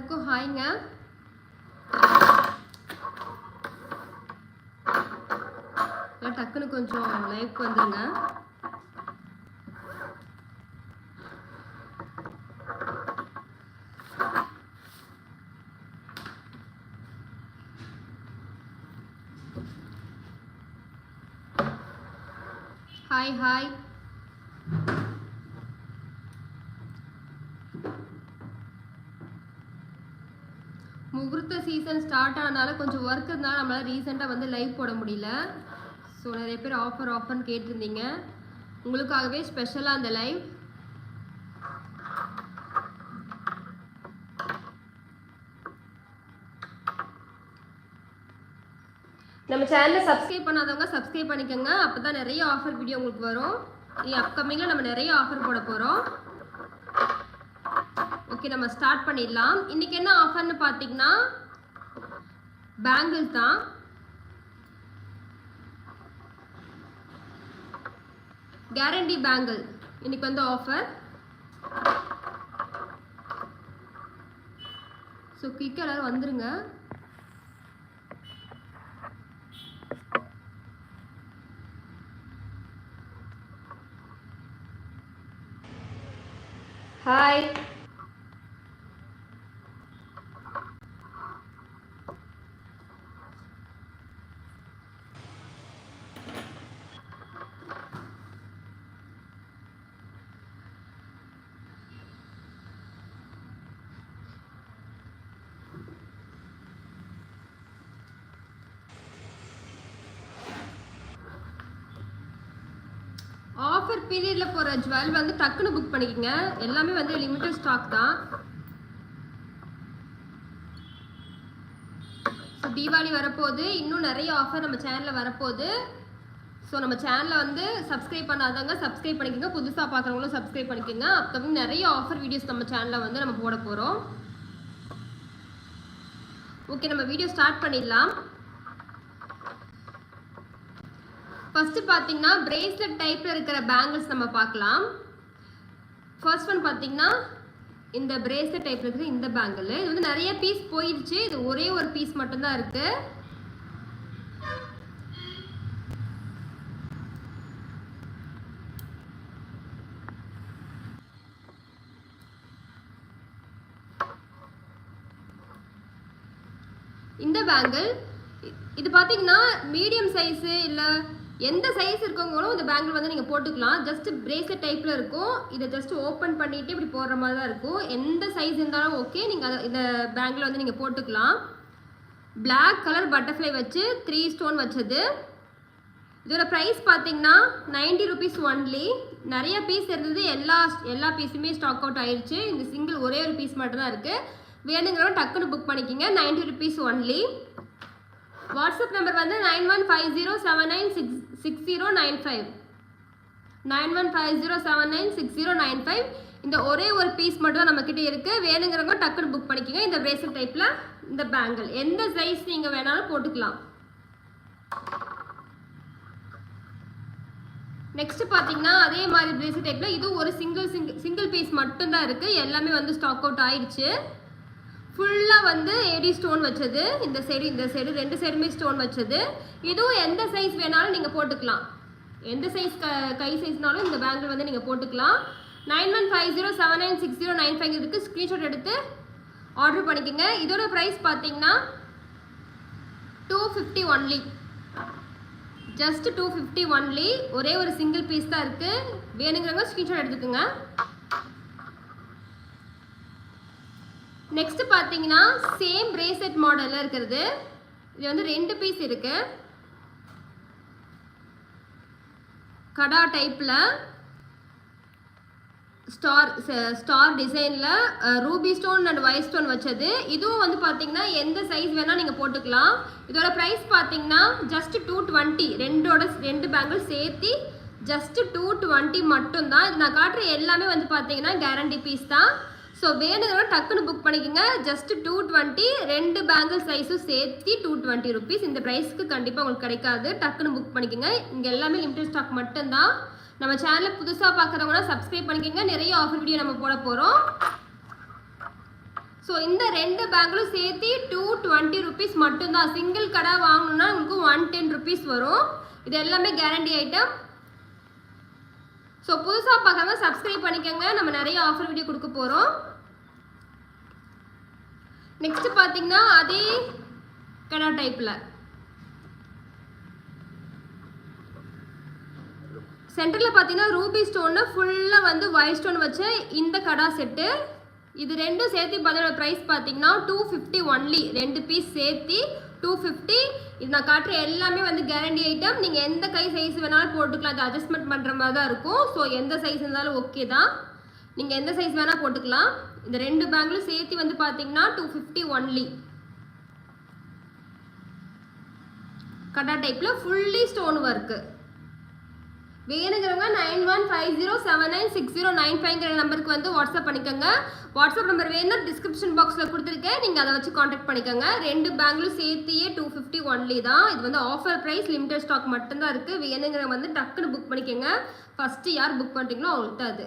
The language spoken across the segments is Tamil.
எல்லாருக்கும் ஹாய்ங்க எல்லாம் டக்குன்னு கொஞ்சம் லைவ்க்கு வந்துருங்க ஹாய் ஹாய் முகூர்த்த சீசன் ஸ்டார்ட் ஆனதால கொஞ்சம் ஒர்க் இருந்தாலும் நம்மளால் ரீசெண்டாக வந்து லைவ் போட முடியல. ஸோ நிறைய பேர் ஆஃபர் ஆஃபர்னு கேட்டிருந்தீங்க. உங்களுக்காகவே ஸ்பெஷலாக அந்த லைவ் நம்ம சேனலை சப்ஸ்கிரைப் பண்ணாதவங்க சப்ஸ்கிரைப் பண்ணிக்கோங்க. அப்போ தான் நிறைய ஆஃபர் வீடியோ உங்களுக்கு வரும். இனி அப்கமிங்கில் நம்ம நிறைய ஆஃபர் போட போகிறோம் ஓகே நம்ம ஸ்டார்ட் பண்ணிடலாம். இன்றைக்கி என்ன ஆஃபர்னு பார்த்தீங்கன்னா பேங்கிள் தான். கேரண்டி பேங்கிள் இன்னைக்கு வந்து ஆஃபர் ஸோ குயிக்காக எல்லோரும் வந்துருங்க. ஹாய் ஆஃபர் பீரியடில் போகிற ஜுவல் வந்து டக்குன்னு புக் பண்ணிக்கோங்க. எல்லாமே வந்து லிமிட்டட் ஸ்டாக் தான். ஸோ தீபாவளி வரப்போகுது. இன்னும் நிறைய ஆஃபர் நம்ம சேனலில் வரப்போகுது. ஸோ நம்ம சேனலை வந்து சப்ஸ்கிரைப் பண்ணாதவங்க சப்ஸ்கிரைப் பண்ணிக்கோங்க. புதுசாக பார்க்குறவங்களும் சப்ஸ்கிரைப் பண்ணிக்கோங்க. அப்கமிங் நிறைய ஆஃபர் வீடியோஸ் நம்ம சேனலில் வந்து நம்ம போட போகிறோம் ஓகே நம்ம வீடியோ ஸ்டார்ட் பண்ணிடலாம். ஃபர்ஸ்ட் பார்த்தீங்கன்னா பிரேஸ்லெட் டைப்பில் இருக்கிற பேங்கிள்ஸ் நம்ம பார்க்கலாம். ஃபர்ஸ்ட் ஒன் பார்த்தீங்கன்னா இந்த பிரேஸ்லெட் டைப்பில் இருக்கிற இந்த பேங்கிள் இது வந்து நிறைய பீஸ் போயிடுச்சு இது ஒரே ஒரு பீஸ் மட்டும்தான் இருக்கு. இந்த பேங்கிள் இது பார்த்தீங்கன்னா மீடியம் சைஸு இல்லை எந்த சைஸ் இருக்கவங்களும் இந்த பேங்கிள் வந்து நீங்கள் போட்டுக்கலாம். ஜஸ்ட் பிரேஸ்லெட் டைப்பில் இருக்கும். இதை ஜஸ்ட் ஓப்பன் பண்ணிட்டு இப்படி போடுற மாதிரி தான் இருக்கும். எந்த சைஸ் இருந்தாலும் ஓகே நீங்கள் இந்த பேங்கில் வந்து நீங்கள் போட்டுக்கலாம். பிளாக் கலர் பட்டர்ஃப்ளை வச்சு த்ரீ ஸ்டோன் வச்சது. இதோட ப்ரைஸ் பார்த்தீங்கன்னா நைன்டி ருபீஸ் ஒன்லி நிறைய பீஸ் இருந்தது. எல்லா எல்லா பீஸுமே ஸ்டாக் அவுட் ஆயிடுச்சு இந்த சிங்கிள் ஒரே ஒரு பீஸ் மட்டும்தான் இருக்குது வேணுங்கிறவங்க டக்குன்னு புக் பண்ணிக்கிங்க. Ninety rupees only WhatsApp number வந்து nine one five zero seven nine six six zero nine five. Nine one five zero seven nine six zero nine five. இந்த ஒரே ஒரு பீஸ் மட்டும் தான் நம்மக்கிட்ட இருக்குது வேணுங்கிறவங்க டக்குன்னு புக் பண்ணிக்கோங்க. இந்த பிரேஸ்லெட் டைப்பில் இந்த பேங்கிள் எந்த சைஸ் நீங்கள் வேணாலும் போட்டுக்கலாம். நெக்ஸ்ட் பார்த்தீங்கன்னா அதே மாதிரி பிரேஸ்லெட் டைப்பில் இது ஒரு சிங்கிள் சிங்கிள் சிங்கிள் பீஸ் மட்டும்தான் இருக்குது எல்லாமே வந்து ஸ்டாக் அவுட் ஆயிடுச்சு. ஃபுல்லாக வந்து ஏடி ஸ்டோன் வச்சது. இந்த சைடு இந்த சைடு ரெண்டு சைடுமே ஸ்டோன் வச்சது. இதுவும் எந்த சைஸ் வேணாலும் நீங்கள் போட்டுக்கலாம். எந்த சைஸ் க கை சைஸ்னாலும் இந்த பேங்கிள் வந்து நீங்கள் போட்டுக்கலாம். Nine one five zero seven nine six zero nine five இருக்குது ஸ்க்ரீன்ஷாட் எடுத்து ஆர்டர் பண்ணிக்கோங்க. இதோட ப்ரைஸ் பார்த்தீங்கன்னா two fifty only just two fifty only ஒரே ஒரு சிங்கிள் பீஸ் தான் இருக்குது வேணுங்கிறவங்க ஸ்க்ரீன்ஷாட் எடுத்துக்கோங்க. நெக்ஸ்ட் பார்த்தீங்கன்னா சேம் பிரேஸ்லெட் மாடலில் இருக்கிறது. இது வந்து ரெண்டு பீஸ் இருக்கு. கடா டைப்பில் ஸ்டார் ஸ்டார் டிசைனில் ruby stone and white stone வச்சது. இதுவும் வந்து பார்த்தீங்கன்னா எந்த சைஸ் வேணால் நீங்கள் போட்டுக்கலாம். இதோட ப்ரைஸ் பார்த்தீங்கன்னா ஜஸ்ட் டூ டுவெண்ட்டி ரெண்டோட ரெண்டு பேங்கிள் சேர்த்து ஜஸ்ட் டூ டுவெண்ட்டி மட்டும்தான். இது நான் காட்டுற எல்லாமே வந்து பார்த்தீங்கன்னா கேரண்டி பீஸ் தான். ஸோ வேணுங்கிற டக்குன்னு புக் பண்ணிக்கோங்க. ஜஸ்ட் டூ டுவெண்ட்டி ரெண்டு பேங்கிள் சைஸும் சேர்த்து டூ டுவெண்ட்டி ருபீஸ் இந்த ப்ரைஸ்க்கு கண்டிப்பாக உங்களுக்கு கிடைக்காது. டக்குன்னு புக் பண்ணிக்கோங்க. இங்கே எல்லாமே லிமிடெட் ஸ்டாக் மட்டும்தான். நம்ம சேனலை புதுசாக பார்க்குறவங்கன்னா சப்ஸ்கிரைப் பண்ணிக்கோங்க. நிறைய ஆஃபர் வீடியோ நம்ம போட போகிறோம் ஸோ இந்த ரெண்டு பேங்கிலும் சேர்த்து டூ டுவெண்ட்டி ருபீஸ் மட்டும்தான். சிங்கிள் கடை வாங்கணுன்னா உங்களுக்கு ஒன் டென் ருபீஸ் வரும். இது எல்லாமே கேரண்டி ஐட்டம் ஸோ புதுசாக பார்க்காம சப்ஸ்கிரைப் பண்ணிக்கோங்க. நம்ம நிறைய ஆஃபர் வீடியோ கொடுக்க போகிறோம் நெக்ஸ்ட் பார்த்தீங்கன்னா அதே கடா டைப்பில் சென்டரில் பார்த்தீங்கன்னா ரூபி ஸ்டோன்னு ஃபுல்லாக வந்து ஒயிட் ஸ்டோன் வச்ச இந்த கடா செட்டு இது ரெண்டும் சேர்த்து பார்த்தீங்கன்னா ப்ரைஸ் பார்த்தீங்கன்னா டூ ஃபிஃப்டி ஒன்லி ரெண்டு பீஸ் சேர்த்து டூ ஃபிஃப்டி இது நான் காட்டுற எல்லாமே வந்து கேரண்டி ஐட்டம் நீங்கள் எந்த கை சைஸ் வேணாலும் போட்டுக்கலாம். அது அட்ஜஸ்ட்மெண்ட் பண்ணுற மாதிரி தான் இருக்கும். ஸோ எந்த சைஸ் இருந்தாலும் ஓகே தான். நீங்கள் எந்த சைஸ் வேணால் போட்டுக்கலாம். இந்த ரெண்டு பேங்கிலும் சேர்த்து வந்து பார்த்தீங்கன்னா டூ ஃபிஃப்டி ஒன்லி கடா டைப்பில் ஃபுல்லி ஸ்டோன் ஒர்க்கு வேணுங்கிறவங்க nine one five zero seven nine six zero nine ஃபைவ்ங்கிற நம்பருக்கு வந்து வாட்ஸ்அப் பண்ணிக்கோங்க. வாட்ஸ்அப் நம்பர் வேணும்னா டிஸ்கிரிப்ஷன் பாக்ஸில் கொடுத்துருக்கேன். நீங்கள் அதை வச்சு காண்டாக்ட் பண்ணிக்கோங்க. ரெண்டு பேங்க்லும் சேர்த்தியே டூ ஃபிஃப்டி ஒன்லி தான். இது வந்து ஆஃபர் ப்ரைஸ் லிமிடெட் ஸ்டாக் மட்டும்தான் இருக்குது வேணுங்கிறவங்க வந்து டக்குன்னு புக் பண்ணிக்கோங்க. ஃபஸ்ட்டு யார் புக் பண்ணிட்டீங்களோ அவங்களுக்கு தான் அது.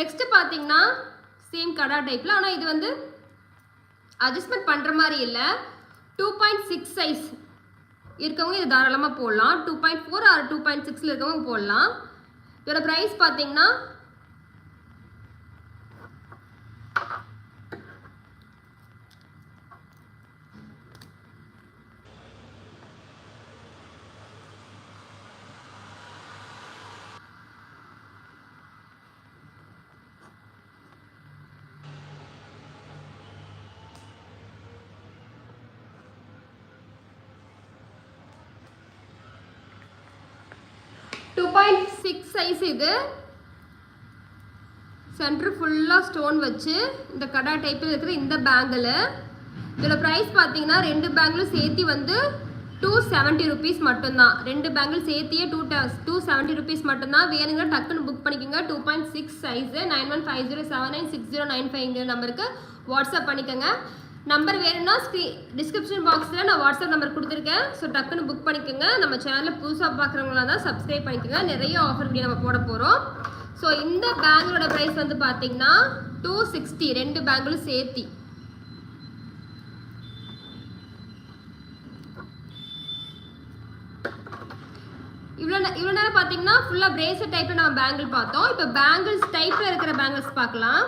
நெக்ஸ்ட் பார்த்தீங்கன்னா சேம் கடா டைப்பில் ஆனால் இது வந்து அட்ஜஸ்ட்மெண்ட் பண்ணுற மாதிரி இல்லை. டூ பாயிண்ட் சிக்ஸ் சைஸ் இருக்கவங்க இது தாராளமாக போடலாம். Two point four or two point சிக்ஸில் இருக்கவங்க போடலாம். இதோட ப்ரைஸ் பார்த்தீங்கன்னா டூ பாயிண்ட் சிக்ஸ் சைஸ் இது. சென்டர் ஃபுல்லாக ஸ்டோன் வச்சு இந்த கடா டைப்பில் இருக்கிற இந்த பேங்கில் இதோட ப்ரைஸ் பார்த்தீங்கன்னா ரெண்டு பேங்கிலும் சேர்த்து வந்து டூ செவன்ட்டி ருபீஸ் மட்டும்தான். ரெண்டு பேங்கில் சேர்த்தியே டூ டூ செவன்ட்டி ருபீஸ் மட்டும்தான். வேணுங்க டக்குன்னு புக் பண்ணிக்கோங்க. Two point six size nine one five zero seven nine six zero nine ஃபைவ்ங்கிற நம்பருக்கு வாட்ஸ்அப் பண்ணிக்கோங்க. நம்பர் வேணும்னா ஸ்க்ரீ டிஸ்கிரிப்ஷன் பாக்ஸில் நான் வாட்ஸ்அப் நம்பர் கொடுத்துருக்கேன். ஸோ டக்குன்னு புக் பண்ணிக்கோங்க. நம்ம சேனலில் புதுசாக பார்க்குறவங்களா தான் சப்ஸ்கிரைப் பண்ணிக்கோங்க. நிறைய ஆஃபர் வீடியோ நம்ம போட போகிறோம் ஸோ இந்த பேங்களோட ப்ரைஸ் வந்து பார்த்தீங்கன்னா டூ சிக்ஸ்டி ரெண்டு பேங்கிலும் சேர்த்தி. இவ்வளோ இவ்வளோ நேரம் பார்த்தீங்கன்னா ஃபுல்லாக பிரேசர் டைப்பில் நம்ம பேங்கிள் பார்த்தோம். இப்போ பேங்கிள்ஸ் டைப்பில் இருக்கிற பேங்கிள்ஸ் பார்க்கலாம்.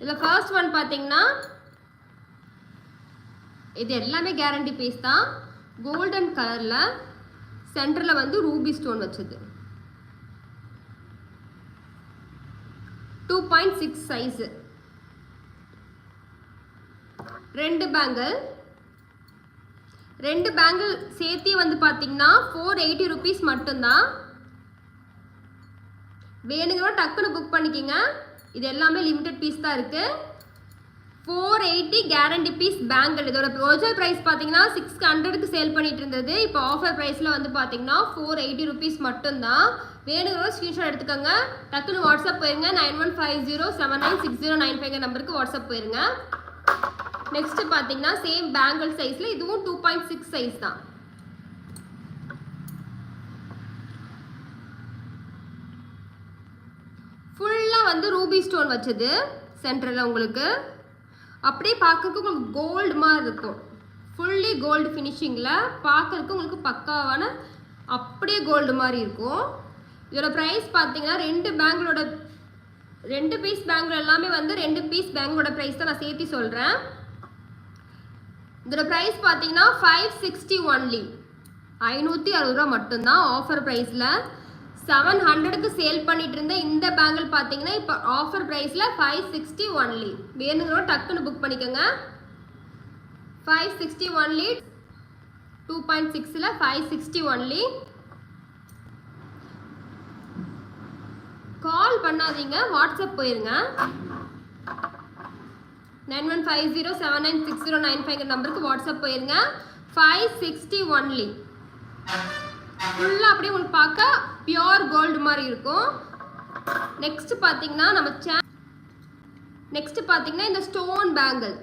இதில் ஃபர்ஸ்ட் ஒன் பார்த்தீங்கன்னா இது எல்லாமே கேரண்டி பீஸ் தான். கோல்டன் கலரில் சென்டரில் வந்து ரூபி ஸ்டோன் வச்சது. டூ பாயிண்ட் சிக்ஸ் சைஸு ரெண்டு பேங்கிள் ரெண்டு பேங்கிள் சேர்த்தே வந்து பார்த்தீங்கன்னா ஃபோர் எயிட்டி ருபீஸ் மட்டும்தான். வேணுங்கிற டக்குன்னு புக் பண்ணிக்கிங்க. இது எல்லாமே லிமிடெட் பீஸ் தான் இருக்குது four eighty guarantee piece bangle இதோட ஒரிஜினல் ப்ரைஸ் பார்த்தீங்கன்னா சிக்ஸ் ஹண்ட்ரடுக்கு சேல் பண்ணிட்டு இருந்தது. இப்போ ஆஃபர் ப்ரைஸில் வந்து பார்த்தீங்கன்னா ஃபோர் எயிட்டி ருபீஸ் மட்டும்தான். வேணுங்கிற ஸ்க்ரீன்ஷாட் எடுத்துக்கோங்க. டக்குன்னு வாட்ஸ்அப் போயிருங்க. Nine one five zero seven nine six zero nine five நம்பருக்கு வாட்ஸ்அப் போயிருங்க. நெக்ஸ்ட் பார்த்தீங்கன்னா சேம் பேங்கிள் சைஸில் இதுவும் டூ பாயிண்ட் சிக்ஸ் சைஸ் தான். ஃபுல்லாக வந்து ரூபி ஸ்டோன் வச்சது சென்டரில் உங்களுக்கு. அப்படியே பார்க்கறதுக்கு உங்களுக்கு கோல்டு மாதிரி இருக்கும். ஃபுல்லி கோல்டு ஃபினிஷிங்கில் பார்க்கறதுக்கு உங்களுக்கு பக்காவான அப்படியே கோல்டு மாதிரி இருக்கும். இதோட ப்ரைஸ் பார்த்தீங்கன்னா ரெண்டு பேங்களோட ரெண்டு பீஸ் பேங்கில் எல்லாமே வந்து ரெண்டு பீஸ் பேங்களோட ப்ரைஸ் தான் நான் சேர்த்து சொல்கிறேன் இதோட ப்ரைஸ் பார்த்தீங்கன்னா ஃபைவ் சிக்ஸ்டி ஒன்லி ஐநூற்றி அறுபது ரூபா மட்டும்தான் ஆஃபர் ப்ரைஸில் செவன் ஹண்ட்ரடுக்கு சேல் பண்ணிட்டு இருந்த இந்த பேங்கிள் பார்த்தீங்கன்னா இப்போ ஆஃபர் ப்ரைஸில் ஃபைவ் சிக்ஸ்டி ஒன்லி வேணுங்கிறோட டக்குன்னு புக் பண்ணிக்கோங்க. Five sixty only two point சிக்ஸில் ஃபைவ் சிக்ஸ்டி ஒன்லி கால் பண்ணாதீங்க வாட்ஸ்அப் போயிருங்க. Nine one five zero seven nine six zero nine five நம்பருக்கு வாட்ஸ்அப் போயிருங்க. ஃபைவ் சிக்ஸ்டி ஒன்லி ஃபுல்லாக அப்படியே உங்களுக்கு பார்க்க பியோர் கோல்டு மாதிரி இருக்கும். நெக்ஸ்ட் பார்த்தீங்கன்னா நம்ம சே நெக்ஸ்ட் பார்த்தீங்கன்னா இந்த stone bangle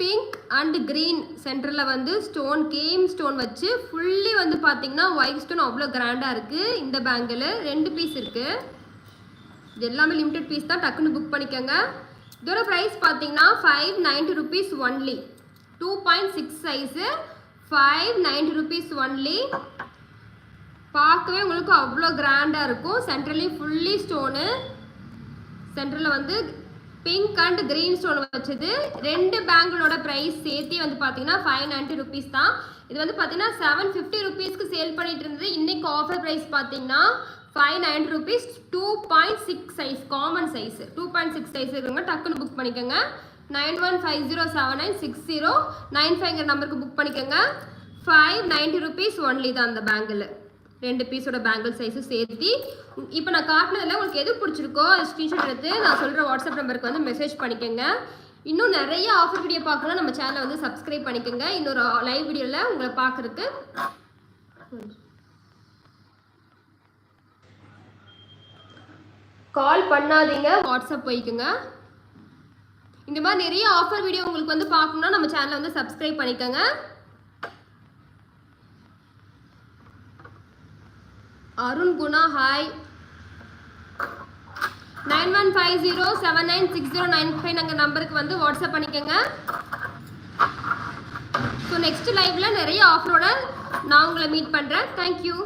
pink and green சென்டரில் வந்து ஸ்டோன் கேம் ஸ்டோன் வச்சு ஃபுல்லி வந்து பார்த்தீங்கன்னா ஒயிட் ஸ்டோன் அவ்வளோ கிராண்டாக இருக்குது இந்த பேங்கிள் ரெண்டு பீஸ் இருக்குது இது எல்லாமே லிமிடெட் பீஸ் தான். டக்குன்னு புக் பண்ணிக்கோங்க. இதோட ப்ரைஸ் பார்த்தீங்கன்னா five ninety rupees only two point six size five ninety rupees only பார்க்கவே உங்களுக்கு அவ்வளோ கிராண்டாக இருக்கும். சென்ட்ரலையும் ஃபுல்லி ஸ்டோனு சென்டரில் வந்து பிங்க் அண்ட் கிரீன் ஸ்டோன் வச்சது. ரெண்டு பேங்கிளோட ப்ரைஸ் சேர்த்து வந்து பார்த்தீங்கன்னா ஃபைவ் நைன்ட்டி ருபீஸ் தான். இது வந்து பார்த்தீங்கன்னா செவன் ஃபிஃப்டி ருபீஸ்க்கு சேல் பண்ணிட்டு இருந்தது. இன்னைக்கு ஆஃபர் ப்ரைஸ் பார்த்தீங்கன்னா five ninety rupees two point six size common size two point six size இருக்குங்க டக்குன்னு புக் பண்ணிக்கோங்க. Nine one five zero seven nine six zero nine ஃபைவ்ங்கிற நம்பருக்கு புக் பண்ணிக்கோங்க. ஃபைவ் நைன்ட்டி ருபீஸ் ஒன்லி தான் அந்த பேங்கிள் ரெண்டு பீஸோட பேங்கிள் சைஸும் சேர்த்து. இப்போ நான் காட்டினதில் உங்களுக்கு எது பிடிச்சிருக்கோ அது ஸ்க்ரீன்ஷாட் எடுத்து நான் சொல்கிற வாட்ஸ்அப் நம்பருக்கு வந்து மெசேஜ் பண்ணிக்கோங்க. இன்னும் நிறைய ஆஃபர் வீடியோ பார்க்கலாம். நம்ம சேனலை வந்து சப்ஸ்கிரைப் பண்ணிக்கோங்க. இன்னொரு லைவ் வீடியோவில் உங்களை பார்க்குறதுக்கு. கால் பண்ணாதீங்க. வாட்ஸ்அப் போய்க்குங்க. இந்த மாதிரி நிறைய ஆஃபர் வீடியோ உங்களுக்கு வந்து பார்க்கணும்னா நம்ம சேனலை வந்து சப்ஸ்கிரைப் பண்ணிக்கோங்க. Arun Guna hi nine one five zero seven nine six zero nine five நாங்கள் நம்பருக்கு வந்து வாட்ஸ்அப் பண்ணிக்கோங்க. ஸோ நெக்ஸ்ட் லைவ்ல நிறைய ஆஃபரோட நான் உங்களை மீட் பண்ணுறேன் தேங்க்யூ